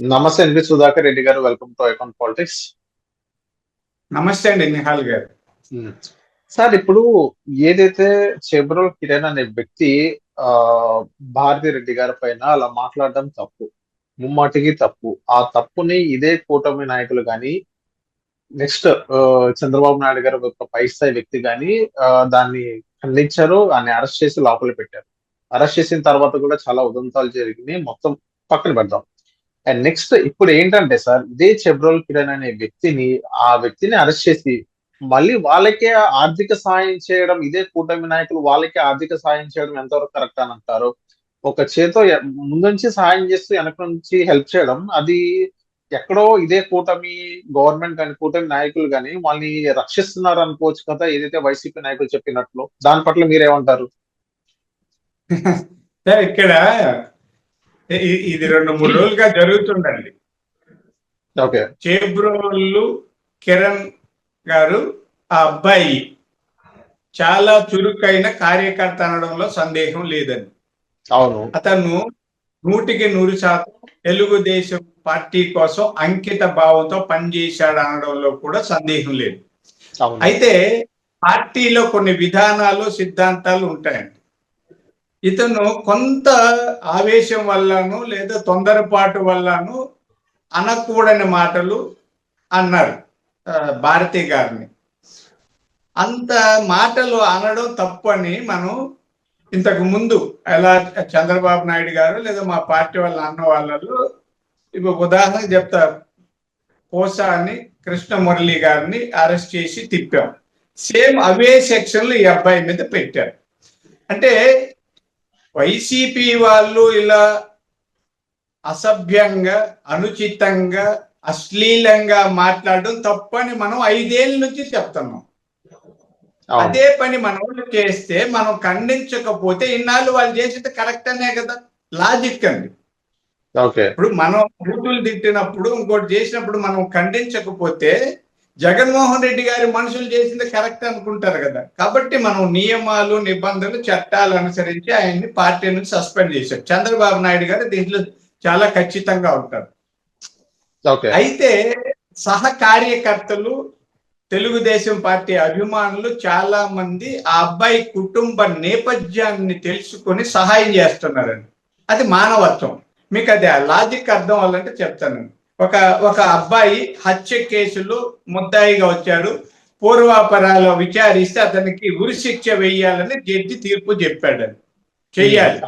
నమస్తే అండి సుధాకర్ రెడ్డి గారు. వెల్కమ్ టు ఐకాన్ పాలిటిక్స్ నమస్తే అండి నిహాల్ గారు. సార్ ఇప్పుడు ఏదైతే చెబ్రోల్ కిరణ్ అనే వ్యక్తి ఆ భారతి రెడ్డి గారి పైన అలా మాట్లాడడం తప్పు ముమ్మాటికి తప్పు. ఆ తప్పుని ఇదే కూటమి నాయకులు కానీ నెక్స్ట్ చంద్రబాబు నాయుడు గారు ఒక పై స్థాయి వ్యక్తి కానీ దాన్ని ఖండించారు దాన్ని అరెస్ట్ చేసి లోపల పెట్టారు. అరెస్ట్ చేసిన తర్వాత కూడా చాలా ఉదంతాలు జరిగినాయి. మొత్తం పక్కన పెడదాం. అండ్ నెక్స్ట్ ఇప్పుడు ఏంటంటే సార్ ఇదే చెబ్రోల్ కిరణ్ అనే వ్యక్తిని ఆ వ్యక్తిని అరెస్ట్ చేసి మళ్ళీ వాళ్ళకే ఆర్థిక సాయం చేయడం ఇదే కూటమి నాయకులు వాళ్ళకే ఆర్థిక సాయం చేయడం ఎంతవరకు కరెక్ట్ అని అంటారు? ఒక చేతో ముందుంచి ముందు నుంచి సాయం చేస్తూ వెనక నుంచి హెల్ప్ చేయడం అది ఎక్కడో ఇదే కూటమి గవర్నమెంట్ కానీ కూటమి నాయకులు కానీ వాళ్ళని రక్షిస్తున్నారు అనుకోవచ్చు కదా ఏదైతే వైసీపీ నాయకులు చెప్పినట్లు. దాని పట్ల మీరేమంటారు? ఇక్కడ ఇది రెండు మూడు రోజులుగా జరుగుతుందండి. ఓకే. చేబ్రోళ్ళు కిరణ్ గారు ఆ అబ్బాయి చాలా చురుకైన కార్యకర్త అనడంలో సందేహం లేదండి. అవును. అతను నూటికి నూరు శాతం తెలుగుదేశం పార్టీ కోసం అంకిత భావంతో పనిచేశాడు అనడంలో కూడా సందేహం లేదు. అయితే పార్టీలో కొన్ని విధానాలు సిద్ధాంతాలు ఉంటాయండి. ఇతను కొంత ఆవేశం వల్లను లేదా తొందరపాటు వల్లను అనకూడని మాటలు అన్నారు భారతి గారిని. అంత మాటలు అనడం తప్పని మనం ఇంతకు ముందు ఎలా చంద్రబాబు నాయుడు గారు లేదా మా పార్టీ వాళ్ళ అన్న వాళ్ళలో ఇప్పుడు ఉదాహరణ చెప్తా. కోసా అని కృష్ణ మురళి గారిని అరెస్ట్ చేసి తిప్పాం. సేమ్ అవే సెక్షన్లు ఈ అబ్బాయి మీద పెట్టారు. అంటే వైసీపీ వాళ్ళు ఇలా అసభ్యంగా అనుచితంగా అశ్లీలంగా మాట్లాడడం తప్పని మనం ఐదేళ్ళ నుంచి చెప్తున్నాం. అదే పని మనం చేస్తే మనం ఖండించకపోతే ఇన్నాళ్ళు వాళ్ళు చేసేది కరెక్ట్ అనే కదా? లాజిక్ అండి. ఇప్పుడు మనం బూతులు తిట్టినప్పుడు ఇంకోటి చేసినప్పుడు మనం ఖండించకపోతే జగన్మోహన్ రెడ్డి గారి మనుషులు చేసింది కరెక్ట్ అనుకుంటారు కదా. కాబట్టి మనం నియమాలు నిబంధనలు చట్టాలు అనుసరించి ఆయన్ని పార్టీ నుంచి సస్పెండ్ చేశారు. చంద్రబాబు నాయుడు గారు దీంట్లో చాలా ఖచ్చితంగా ఉంటారు. అయితే సహ కార్యకర్తలు తెలుగుదేశం పార్టీ అభిమానులు చాలా మంది ఆ అబ్బాయి కుటుంబ నేపథ్యాన్ని తెలుసుకొని సహాయం చేస్తున్నారండి అది మానవత్వం. మీకు అది లాజిక్ అర్థం అవ్వాలంటే చెప్తాను. ఒక ఒక అబ్బాయి హత్య కేసులో ముద్దాయిగా వచ్చాడు. పూర్వాపరాలు విచారిస్తే అతనికి ఉరిశిక్ష వేయాలని జడ్జి తీర్పు చెప్పాడు. చెయ్యాలి.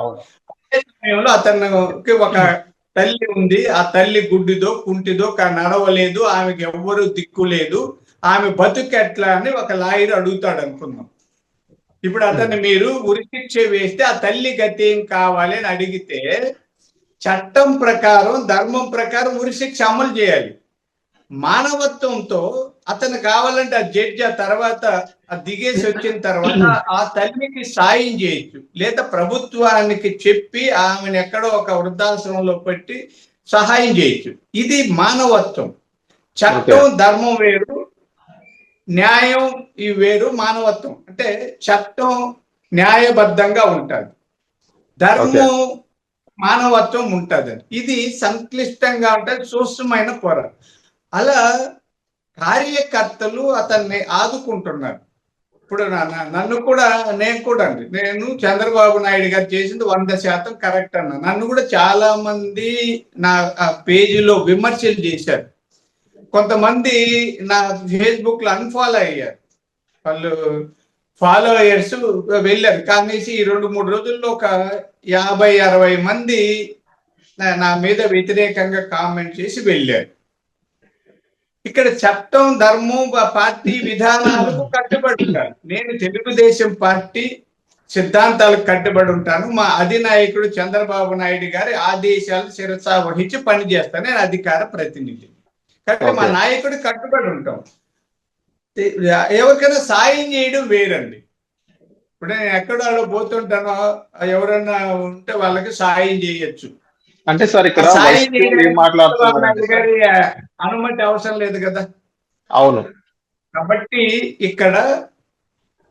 అదే సమయంలో అతనికి ఒక తల్లి ఉంది. ఆ తల్లి గుడ్డిదో కుంటిదో నడవలేదు. ఆమెకి ఎవ్వరు దిక్కు లేదు. ఆమె బతుకు ఎట్లా అని ఒక లాయర్ అడుగుతాడు అనుకుందాం. ఇప్పుడు అతన్ని మీరు ఉరిశిక్ష వేస్తే ఆ తల్లి గతి ఏం కావాలి అని అడిగితే చట్టం ప్రకారం ధర్మం ప్రకారం ఉరిశిక్ష అమలు చేయాలి. మానవత్వంతో అతను కావాలంటే ఆ జడ్జి ఆ తర్వాత ఆ దిగేసి వచ్చిన తర్వాత ఆ తల్లికి సాయం చేయొచ్చు. లేదా ప్రభుత్వానికి చెప్పి ఆమెను ఎక్కడో ఒక వృద్ధాశ్రమంలో పెట్టి సహాయం చేయొచ్చు. ఇది మానవత్వం. చట్టం ధర్మం వేరు న్యాయం ఈ వేరు మానవత్వం. అంటే చట్టం న్యాయబద్ధంగా ఉంటుంది. ధర్మం మానవత్వం ఉంటుంది. ఇది సంక్లిష్టంగా ఉంటుంది సూక్ష్మమైన పొర అలా కార్యకర్తలు అతన్ని ఆదుకుంటున్నారు. ఇప్పుడు నన్ను కూడా నేను కూడా అండి. నేను చంద్రబాబు నాయుడు గారు చేసింది వంద శాతం కరెక్ట్ అన్న. నన్ను కూడా చాలా మంది నా ఆ పేజీలో విమర్శలు చేశారు. కొంతమంది నా ఫేస్బుక్లో అన్ఫాలో అయ్యారు. వాళ్ళు ఫాలోయర్స్ వెళ్ళారు. కానీ ఈ రెండు మూడు రోజుల్లో ఒక యాభై అరవై మంది నా- మీద వ్యతిరేకంగా కామెంట్ చేసి వెళ్ళారు. ఇక్కడ చట్టం ధర్మం పార్టీ విధానాలకు కట్టుబడి ఉంటాను నేను తెలుగుదేశం పార్టీ సిద్ధాంతాలకు కట్టుబడి ఉంటాను. మా అధినాయకుడు చంద్రబాబు నాయుడు గారి ఆదేశాలు శిరసా వహించి పనిచేస్తాను. నేను అధికార ప్రతినిధి. కాబట్టి మా. నాయకుడు కట్టుబడి ఉంటాం. ఎవరికైనా సాయం చేయడం వేరండి. ఇప్పుడు నేను ఎక్కడో పోతుంటానో ఎవరైనా ఉంటే వాళ్ళకి సాయం చేయొచ్చు. అంటే సార్ ఇక్కడ అనుమతి అవసరం లేదు కదా. అవును. కాబట్టి ఇక్కడ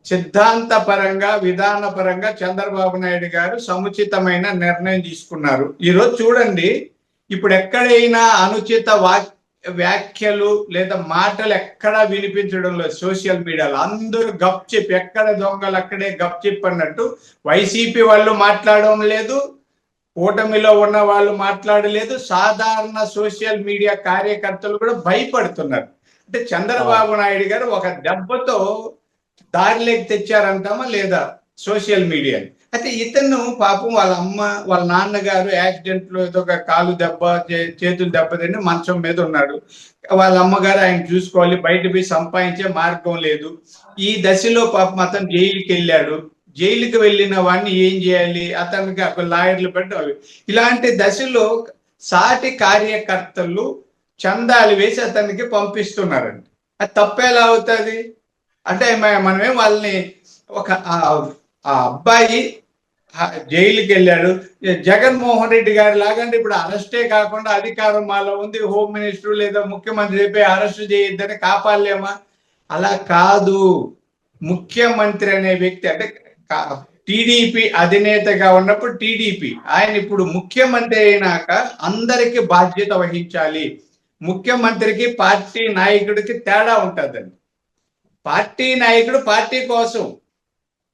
సిద్ధాంత పరంగా విధాన పరంగా చంద్రబాబు నాయుడు గారు సముచితమైన నిర్ణయం తీసుకున్నారు. ఈరోజు చూడండి ఇప్పుడు ఎక్కడైనా అనుచిత వాక్ వ్యాఖ్యలు లేదా మాటలు ఎక్కడా వినిపించడం లేదు సోషల్ మీడియాలో. అందరూ గప్ చెప్పి ఎక్కడ దొంగలు అక్కడే గప్ చెప్పి అన్నట్టు వైసీపీ వాళ్ళు మాట్లాడడం లేదు కూటమిలో ఉన్న వాళ్ళు మాట్లాడలేదు సాధారణ సోషల్ మీడియా కార్యకర్తలు కూడా భయపడుతున్నారు. అంటే చంద్రబాబు నాయుడు గారు ఒక దెబ్బతో దారిలోకి తెచ్చారంటామా లేదా సోషల్ మీడియా అయితే ఇతను పాపం వాళ్ళ అమ్మ వాళ్ళ నాన్నగారు యాక్సిడెంట్లో ఏదో ఒక కాలు దెబ్బ చే- చేతులు దెబ్బ తిని మంచం మీద ఉన్నాడు. వాళ్ళ అమ్మగారు ఆయన చూసుకోవాలి బయట పోయి సంపాదించే మార్గం లేదు. ఈ దశలో పాపం అతను జైలుకి వెళ్ళాడు. జైలుకి వెళ్ళిన వాడిని ఏం చేయాలి? అతనికి ఒక లాయర్లు పెట్టి ఇలాంటి దశలో సాటి కార్యకర్తలు చందాలు వేసి అతనికి పంపిస్తున్నారండి. అది తప్పేలా అవుతుంది? అంటే మనమే వాళ్ళని ఒక ఆ- అబ్బాయి జైలుకి వెళ్ళాడు జగన్మోహన్ రెడ్డి గారి లాగంటే ఇప్పుడు అరెస్టే కాకుండా అధికారం మాలో ఉంది. హోమ్ మినిస్టర్ లేదా ముఖ్యమంత్రి చెప్పి అరెస్ట్ చేయొద్దని కాపాడలేమా? అలా కాదు. ముఖ్యమంత్రి అనే వ్యక్తి అంటే టీడీపీ అధినేతగా ఉన్నప్పుడు టీడీపీ. ఆయన ఇప్పుడు ముఖ్యమంత్రి అయినాక అందరికి బాధ్యత వహించాలి. ముఖ్యమంత్రికి పార్టీ నాయకుడికి తేడా ఉంటుందండి. పార్టీ నాయకుడు పార్టీ కోసం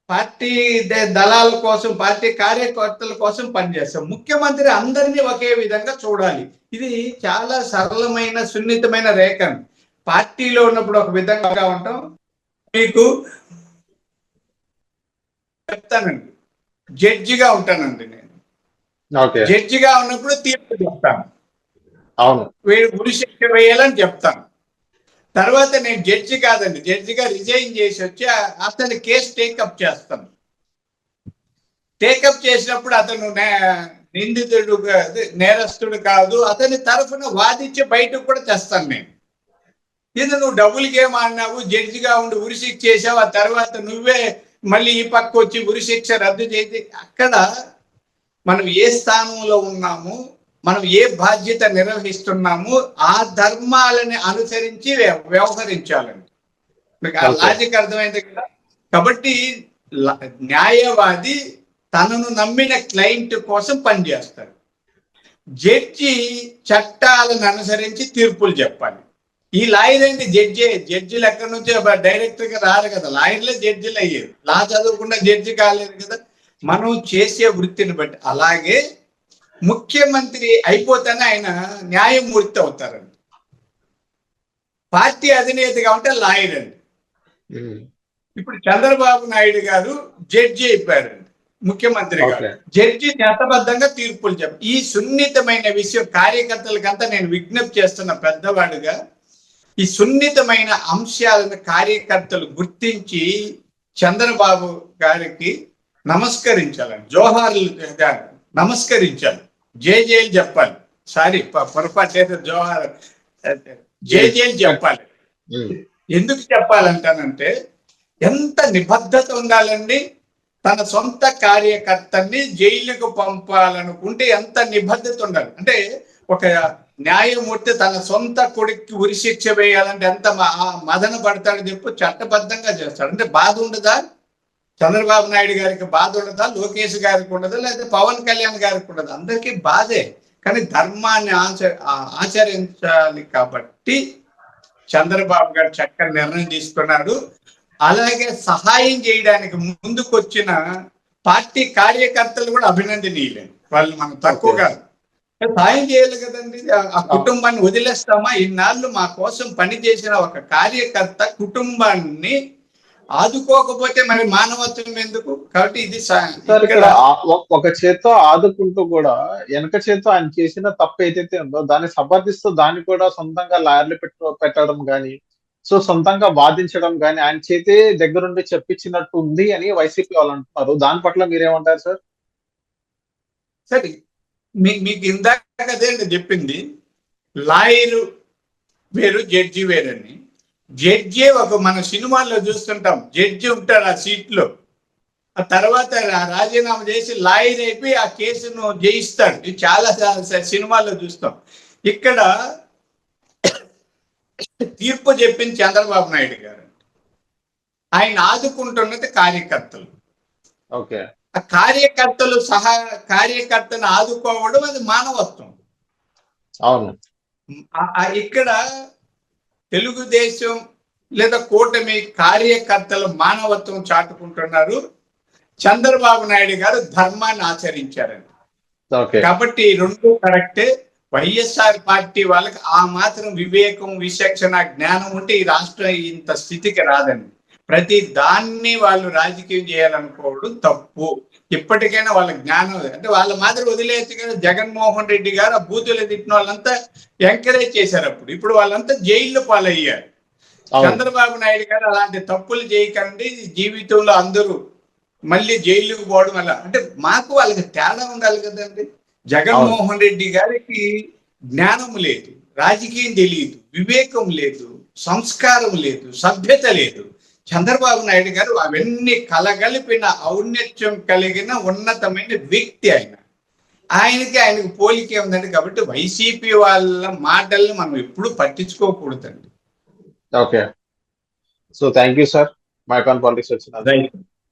పార్టీ ద- దళాల కోసం పార్టీ కార్యకర్తల కోసం పనిచేస్తాం. ముఖ్యమంత్రి అందరినీ ఒకే విధంగా చూడాలి. ఇది చాలా సరళమైన సున్నితమైన రేఖ పార్టీలో ఉన్నప్పుడు ఒక విధంగా ఉంటాం. మీకు చెప్తానండి. జడ్జిగా ఉంటానండి నేను. జడ్జిగా ఉన్నప్పుడు తీర్పు చెప్తాను. అవును. వీడు గురి శిక్ష వేయాలని చెప్తాను. తర్వాత నేను జడ్జి కాదండి. జడ్జిగా రిజైన్ చేసి వచ్చి అతని కేసు టేకప్ చేస్తాను టేకప్ చేసినప్పుడు అతను నే- నిందితుడు నేరస్తుడు కాదు. అతని తరఫున వాదించి బయటకు కూడా తెస్తాను నేను ఇది నువ్వు డబ్బులకి ఏమన్నావు జడ్జిగా ఉండి ఉరిశిక్ష చేసావు ఆ తర్వాత నువ్వే మళ్ళీ ఈ పక్క వచ్చి ఉరిశిక్ష రద్దు చేసి అక్కడ మనం ఏ స్థానంలో ఉన్నాము మనం ఏ బాధ్యత నిర్వహిస్తున్నాము ఆ ధర్మాలని అనుసరించి వ్య- వ్యవహరించాలండి. మీకు ఆ. లాజిక్ అర్థమైంది కదా? కాబట్టి న్యాయవాది తనను నమ్మిన క్లయింట్ కోసం పనిచేస్తాడు జడ్జి చట్టాలను అనుసరించి తీర్పులు చెప్పాలి. ఈ లాయర్ ఏంటి? జడ్జి. జడ్జిలు ఎక్కడి నుంచి డైరెక్టర్గా రారు కదా. లాయర్లే జడ్జిలు అయ్యారు. లా చదవకుండా జడ్జి కాలేదు కదా. మనం చేసే వృత్తిని బట్టి. అలాగే ముఖ్యమంత్రి అయిపోతేనే ఆయన న్యాయమూర్తి అవుతారండి పార్టీ అధినేతగా ఉంటే లాయర్ అండి. ఇప్పుడు చంద్రబాబు నాయుడు గారు జడ్జి అయిపోయారండి ముఖ్యమంత్రి గారు. జడ్జి చట్టబద్ధంగా తీర్పులు చెప్ప ఈ సున్నితమైన విషయం కార్యకర్తలకంతా నేను విజ్ఞప్తి చేస్తున్న పెద్దవాడుగా ఈ సున్నితమైన అంశాలను కార్యకర్తలు గుర్తించి చంద్రబాబు గారికి నమస్కరించాలని జోహార్లు గారు నమస్కరించాలి. జై జైలు చెప్పాలి. సారీ పొరపాటు అయితే జోహార్. జై జైలు చెప్పాలి. ఎందుకు చెప్పాలంటానంటే ఎంత నిబద్ధత ఉండాలండి తన సొంత కార్యకర్తని జైలుకు పంపాలనుకుంటే ఎంత నిబద్ధత ఉండాలి. అంటే ఒక న్యాయమూర్తి తన సొంత కొడుక్కి ఉరిశిక్ష వేయాలంటే ఎంత మదన పడతాడు చెప్పు చట్టబద్ధంగా చేస్తాడు. అంటే బాధ ఉండదా? చంద్రబాబు నాయుడు గారికి బాధ ఉండదా? లోకేష్ గారికి ఉండదా? లేదా పవన్ కళ్యాణ్ గారికి ఉండదు? అందరికీ బాధే. కానీ ధర్మాన్ని ఆచ ఆచరించాలి కాబట్టి చంద్రబాబు గారు చక్కని నిర్ణయం తీసుకున్నాడు. అలాగే సహాయం చేయడానికి ముందుకొచ్చిన పార్టీ కార్యకర్తలు కూడా అభినందనీయులే. వాళ్ళు మనం తక్కువగా సహాయం చేయాలి కదండి. ఆ కుటుంబాన్ని వదిలేస్తామా? ఇన్నాళ్ళు మా కోసం పనిచేసిన ఒక కార్యకర్త కుటుంబాన్ని ఆదుకోకపోతే మరి మానవత్వం ఎందుకు? కాబట్టి ఇది ఒక చేత్తో ఆదుకుంటూ కూడా వెనక చేత్తో ఆయన చేసిన తప్పు ఏదైతే ఉందో దాన్ని సమర్థిస్తూ దాన్ని కూడా సొంతంగా లాయర్లు పెట్ట పెట్టడం గాని సో సొంతంగా వాదించడం గాని ఆయన చేతి దగ్గరుండి చెప్పించినట్టు ఉంది అని వైసీపీ వాళ్ళు అంటున్నారు. దాని పట్ల మీరేమంటారు సార్? సరే మీ- మీకు ఇందాక అదే చెప్పింది లాయరు వేరు జడ్జి వేరని. జడ్జి ఒక మన సినిమాల్లో చూస్తుంటాం. జడ్జి ఉంటాడు ఆ సీట్లో ఆ తర్వాత రాజీనామా చేసి లాయర్ అయిపోయి ఆ కేసును జయిస్తాడు. ఇది చాలా సినిమాల్లో చూస్తాం. ఇక్కడ తీర్పు చెప్పింది చంద్రబాబు నాయుడు గారు. ఆయన ఆదుకుంటున్నది కార్యకర్తలు. ఓకే. ఆ కార్యకర్తలు సహా కార్యకర్తను ఆదుకోవడం అది మానవత్వం. అవును. ఇక్కడ తెలుగుదేశం లేదా కూటమి కార్యకర్తలు మానవత్వం చాటుకుంటున్నారు. చంద్రబాబు నాయుడు గారు ధర్మాన్ని ఆచరించారండి ఓకే. కాబట్టి రెండు కరెక్టే. వైఎస్ఆర్ పార్టీ వాళ్ళకి ఆ మాత్రం వివేకం విచక్షణ జ్ఞానం ఉంటే ఈ రాష్ట్రం ఇంత స్థితికి రాదండి. ప్రతి దాన్ని వాళ్ళు రాజకీయం చేయాలనుకోవడం తప్పు. ఇప్పటికైనా వాళ్ళ జ్ఞానం అంటే వాళ్ళ మాదిరి వదిలేసి కదా జగన్మోహన్ రెడ్డి గారు ఆ బూతులు తిట్టిన వాళ్ళంతా ఎంకరేజ్ చేశారు అప్పుడు. ఇప్పుడు వాళ్ళంతా జైల్లో పాలయ్యారు. చంద్రబాబు నాయుడు గారు అలాంటి తప్పులు చేయకండి. జీవితంలో అందరూ మళ్ళీ జైలుకు పోవడం వల్ల అంటే మాకు వాళ్ళకి తేడా ఉండాలి కదండి. జగన్మోహన్ రెడ్డి గారికి జ్ఞానం లేదు రాజకీయం తెలియదు వివేకం లేదు సంస్కారం లేదు సభ్యత లేదు. చంద్రబాబు నాయుడు గారు అవన్నీ కలగలిపిన ఔన్నత్యం కలిగిన ఉన్నతమైన వ్యక్తి ఆయన. ఆయనకి ఆయనకు పోలికే ఉందండి కాబట్టి వైసీపీ వాళ్ళ మాటల్ని మనం ఎప్పుడు పట్టించుకోకూడదండి. Okay. So thank you sir మైకాన్ politics వచ్చిన